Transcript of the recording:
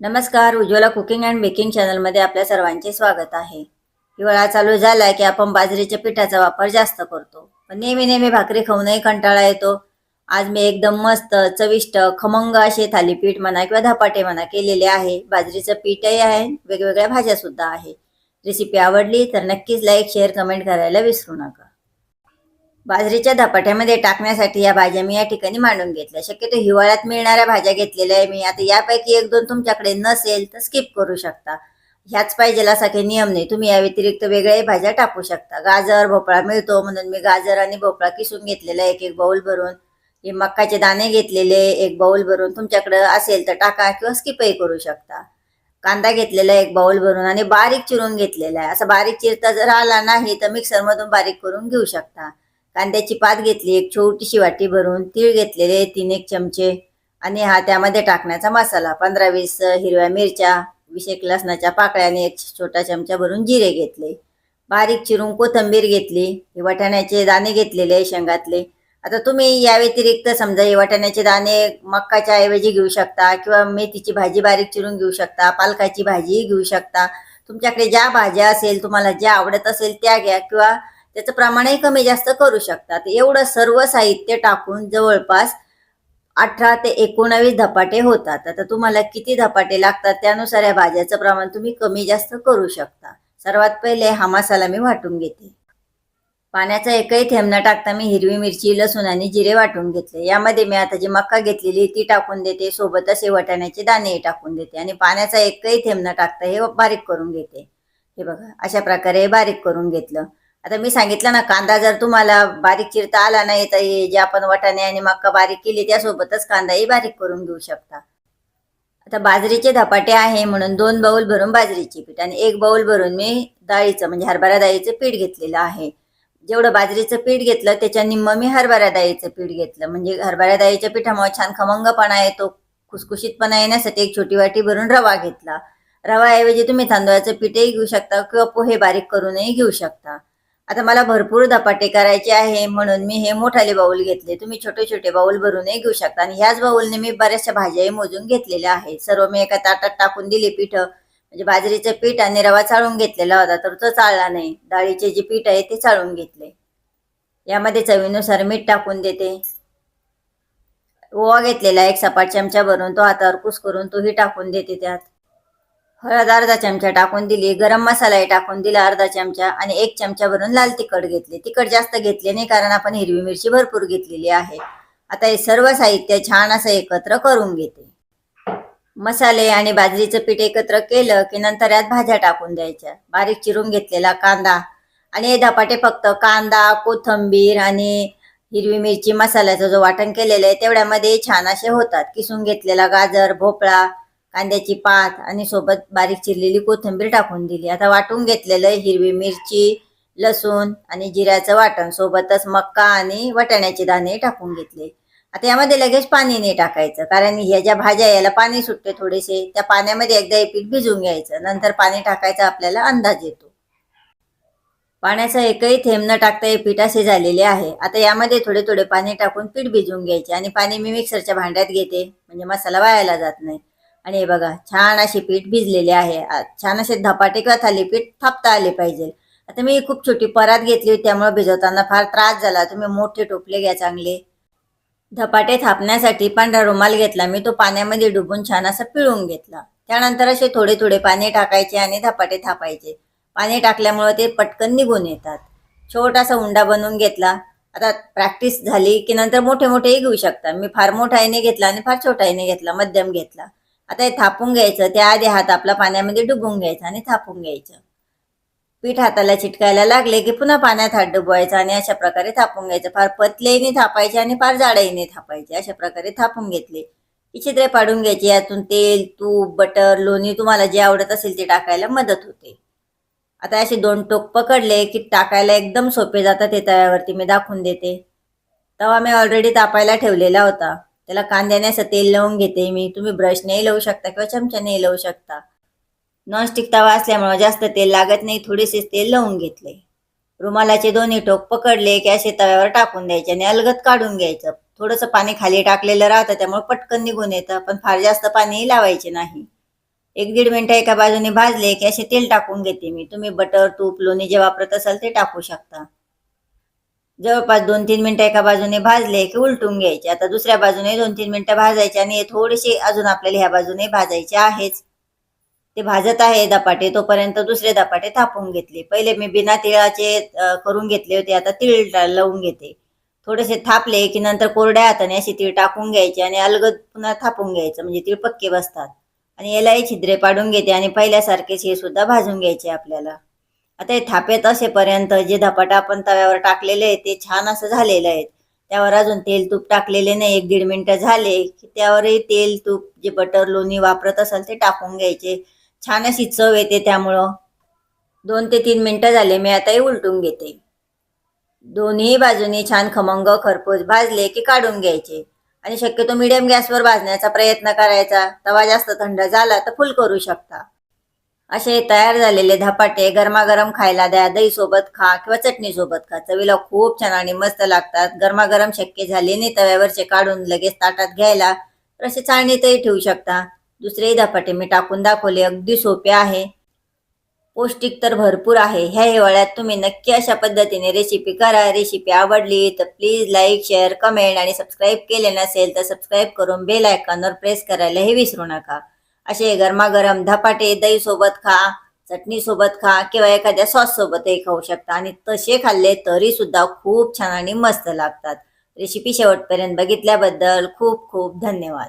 नमस्कार Ujjwala cooking and baking चॅनलमध्ये आपल्या सर्वांचे स्वागत आहे. हिवाळा चालू झालाय की आपण बाजरीच्या पिठाचा वापर जास्त करतो. पण नेहमी नेहमी भाकरी खाऊनही कंटाळा येतो. आज मी एकदम मस्त चविष्ट खमंग असे थालीपीठ म्हणा किंवा धपाटे म्हणा केलेले आहे. बाजरीचं पीठही आहे वेगवेगळ्या भाज्या सुद्धा आहे. रेसिपी आवडली तर नक्कीच लाईक शेअर कमेंट करायला विसरू नका. बाजरीच्या धपाट्यामध्ये टाकण्यासाठी या भाज्या मी या ठिकाणी मांडून घेतल्या. शक्यतो हिवाळ्यात मिळणाऱ्या भाज्या घेतलेल्या आहे मी. आता यापैकी एक दोन तुमच्याकडे नसेल तर स्किप करू शकता. ह्याच पाहिजे असा काही नियम नाही. तुम्ही या व्यतिरिक्त वेगळ्याही भाज्या टाकू शकता. गाजर भोपळा मिळतो म्हणून मी गाजर आणि भोपळा किसून घेतलेला एक एक बाऊल भरून. हे मक्काचे दाणे घेतलेले एक बाऊल भरून. तुमच्याकडे असेल तर टाका किंवा स्किपही करू शकता. कांदा घेतलेला एक बाऊल भरून आणि बारीक चिरून घेतलेला आहे. असं बारीक चिरता जर आला नाही तर मिक्सरमधून बारीक करून घेऊ शकता. कांद्याची पात घेतली एक छोटीशी वाटी भरून तीळ घेतलेले तीन एक चमचे. आणि हा त्यामध्ये टाकण्याचा मसाला पंधरा वीस हिरव्या मिरच्या वीस एक लसणाच्या पाकळ्याने एक छोटा चमचा भरून जिरे घेतले. बारीक चिरून कोथंबीर घेतली हे वाटाण्याचे दाणे घेतलेले आहे शेंगातले. आता तुम्ही या व्यतिरिक्त समजा हे वाटाण्याचे दाणे मक्काच्या ऐवजी घेऊ शकता किंवा मेथीची भाजी बारीक चिरून घेऊ शकता पालकाची भाजी घेऊ शकता. तुमच्याकडे ज्या भाज्या असेल तुम्हाला ज्या आवडत असेल त्या घ्या किंवा त्याचं प्रमाणही कमी जास्त करू शकतात. एवढं सर्व साहित्य टाकून जवळपास अठरा ते एकोणावीस धपाटे होतात. आता तुम्हाला किती धपाटे लागतात त्यानुसार या भाज्याचं प्रमाण तुम्ही कमी जास्त करू शकता. सर्वात पहिले हा मसाला मी वाटून घेते. पाण्याचा एकही थेंब न टाकता मी हिरवी मिरची लसूण आणि जिरे वाटून घेतले. यामध्ये मी आता जी मक्का घेतलेली ती टाकून देते. सोबतच हे वटाण्याचे दाणेही टाकून देते. आणि पाण्याचा एकही थेंब न टाकता हे बारीक करून घेते. हे बघा अशा प्रकारे बारीक करून घेतलं. आता मी सांगितलं ना कांदा जर तुम्हाला बारीक चिरता आला नाही तर हे जे आपण वाटाणे आणि मक्का बारीक केली त्यासोबतच कांदाही बारीक करून घेऊ शकता. आता बाजरीचे धपाटे आहे म्हणून दोन बाऊल भरून बाजरीचे पीठ आणि एक बाऊल भरून मी डाळीचं म्हणजे हरभरा डाळीचं पीठ घेतलेलं आहे. जेवढं बाजरीचं पीठ घेतलं त्याच्या निम्म मी हरभरा डाळीचं पीठ घेतलं. म्हणजे हरभरा डाळीच्या पिठामुळे छान खमंगपणा येतो खुसखुशीतपणा येण्यासाठी एक छोटी वाटी भरून रवा घेतला. रवाऐवजी तुम्ही तांदळाचं पीठही घेऊ शकता किंवा पोहे बारीक करूनही घेऊ शकता. आता मला भरपूर धपाटे करायचे आहे म्हणून मी हे मोठाले बाऊल घेतले. तुम्ही छोटे छोटे बाऊल भरूनही घेऊ शकता. आणि ह्याच बाऊलने मी बऱ्याचशा भाज्याही मोजून घेतलेल्या आहेत. सर्व मी एका ताटात टाकून दिली पीठ. म्हणजे बाजरीचं पीठ आणि रवा चाळून घेतलेला होता तर तो चाळला नाही. डाळीचे जे पीठ आहे ते चाळून घेतले. यामध्ये चवीनुसार मीठ टाकून देते. ओवा घेतलेला एक सपाट चमचा भरून तो हातावर कुस करून तोही टाकून देते त्यात. हळद अर्धा चमचा टाकून दिली गरम मसालाही टाकून दिला अर्धा चमचा आणि एक चमचा भरून लाल तिखट घेतले. तिखट जास्त घेतले नाही कारण आपण हिरवी मिरची भरपूर घेतलेली आहे. आता हे सर्व साहित्य छान असं एकत्र करून घेते. मसाले आणि बाजरीचं पीठ एकत्र केलं की नंतर यात भाज्या टाकून द्यायच्या. बारीक चिरून घेतलेला कांदा आणि हे धपाटे फक्त कांदा कोथंबीर आणि हिरवी मिरची मसाल्याचं जो वाटण केलेलं आहे तेवढ्यामध्ये छान असे होतात. किसून घेतलेला गाजर भोपळा कांद्याची पात आणि सोबत बारीक चिरलेली कोथिंबीर टाकून दिली. आता वाटून घेतलेलं हिरवी मिरची लसूण आणि जिऱ्याचं वाटण सोबतच मक्का आणि वाटाण्याचे दाणे टाकून घेतले. आता यामध्ये लगेच पाणी नाही टाकायचं कारण ह्या ज्या भाज्या याला पाणी सुटते थोडेसे त्या पाण्यामध्ये एकदा हे पीठ भिजून घ्यायचं नंतर पाणी टाकायचा आपल्याला अंदाज येतो. पाण्याचा एकही थेंब न टाकता हे पीठ असे झालेले आहे. आता यामध्ये थोडे थोडे पाणी टाकून पीठ भिजवून घ्यायचे आणि पाणी मी मिक्सरच्या भांड्यात घेते म्हणजे मसाला वायाला जात नाही. आणि हे बघा छान असे पीठ भिजलेले आहे. छान असे धपाटे किंवा थालीपीठ थापता आले पाहिजे. आता मी खूप छोटी परात घेतली होती त्यामुळे भिजवताना फार त्रास झाला. तुम्ही मोठे टोपले घ्या चांगले. धपाटे थापण्यासाठी पांढरा रुमाल घेतला. मी तो पाण्यामध्ये डुबून छान असा पिळून घेतला. त्यानंतर असे थोडे थोडे पाणी टाकायचे आणि धपाटे थापायचे. पाणी टाकल्यामुळे ते पटकन निघून येतात. छोटासा उंडा बनवून घेतला. आता प्रॅक्टिस झाली की नंतर मोठे मोठेही घेऊ शकता. मी फार मोठाही नाही घेतला आणि फार छोटाही नाही घेतला. मध्यम घेतला. आता हे थापून घ्यायचं त्याआधी हात आपला पाण्यामध्ये डुबून घ्यायचा आणि थापून घ्यायचं. पीठ हाताला चिटकायला लागले की पुन्हा पाण्यात हात डुबवायचा आणि अशा प्रकारे थापून घ्यायचं. फार पतलेही थापायचे आणि फार जाडाईने थापायचे. अशा प्रकारे थापून घेतले. ही छिद्रे पाडून घ्यायची. यातून तेल तूप बटर लोणी तुम्हाला जे आवडत असेल ते टाकायला मदत होते. आता असे दोन टोक पकडले की टाकायला एकदम सोपे जातात. हे तव्यावरती मी दाखवून देते. तवा मी ऑलरेडी तापायला ठेवलेला होता. त्याला कांद्याने असं तेल लावून घेते मी. तुम्ही ब्रशनेही लावू शकता किंवा चमच्यानेही लावू शकता. नॉनस्टिक तवा असल्यामुळे जास्त तेल लागत नाही थोडेसे तेल लावून घेतले. रुमालाचे दोन्ही टोक पकडले की असे तव्यावर टाकून द्यायचे आणि अलगत काढून घ्यायचं. थोडंसं पाणी खाली टाकलेलं राहतं त्यामुळे पटकन निघून येतं. पण फार जास्त पाणीही लावायचे नाही. एक दीड मिनटं एका बाजूने भाजले की असे तेल टाकून घेते मी. तुम्ही बटर तूप लोणी जे वापरत असाल ते टाकू शकता. जवळपास दोन तीन मिनिटं एका बाजूने भाजले की उलटून घ्यायचे. आता दुसऱ्या बाजूने दोन तीन मिनिटं भाजायचे आणि थोडेसे अजून आपल्याला ह्या बाजूने भाजायचे आहेच. ते भाजत आहे दपाटे तोपर्यंत दुसरे दपाटे थापून घेतले. पहिले मी बिना तिळाचे करून घेतले होते आता तीळ लावून घेते. थोडेसे थापले की नंतर कोरड्या हाताने अशी तीळ टाकून घ्यायचे आणि अलगद पुन्हा थापून घ्यायचं म्हणजे तीळ पक्के बसतात. आणि यालाही छिद्रे पाडून घेते आणि पहिल्यासारखेच हे सुद्धा भाजून घ्यायचे आपल्याला. आता हे थापेत असेपर्यंत जे धपाटा आपण तव्यावर टाकलेले आहे ते छान असं झालेलं आहे त्यावर अजून तेल तूप टाकलेले नाही एक दीड मिनटं झाले की त्यावरही तेल तूप जे बटर लोणी वापरत असाल ते टाकून घ्यायचे. छान अशी चव येते त्यामुळं. दोन ते तीन मिनटं झाले मी आता हे उलटून घेते. दोन्ही बाजूनी छान खमंग खरपूस भाजले की काढून घ्यायचे. आणि शक्यतो मिडियम गॅसवर भाजण्याचा प्रयत्न करायचा. तवा जास्त थंड झाला तर फुल करू शकता. असे तयार झालेले धपाटे गरमागरम खायला द्या दही सोबत खा किंवा चटणी सोबत खा. चवीला खूप छान आणि मस्त लागतात. गरमागरम शक्य झाले नाही तव्यावरचे काढून लगेच ताटात घ्यायला तर असे चाळणीतही ठेवू शकता. दुसरेही धपाटे मी टाकून दाखवले अगदी सोपे आहे. पौष्टिक तर भरपूर आहे. ह्या हिवाळ्यात तुम्ही नक्की अशा पद्धतीने रेसिपी करा. रेसिपी आवडली तर प्लीज लाईक शेअर कमेंट आणि सबस्क्राईब केले नसेल तर सबस्क्राईब करून बेल आयकॉनवर प्रेस करायला हे विसरू नका. असे गरमागरम धपाटे दही सोबत खा चटणी सोबत खा किंवा एखाद्या सॉस सोबतही खाऊ शकता. आणि तसे खाल्ले तरी सुद्धा खूप छान आणि मस्त लागतात. रेसिपी शेवटपर्यंत बघितल्याबद्दल खूप खूप धन्यवाद.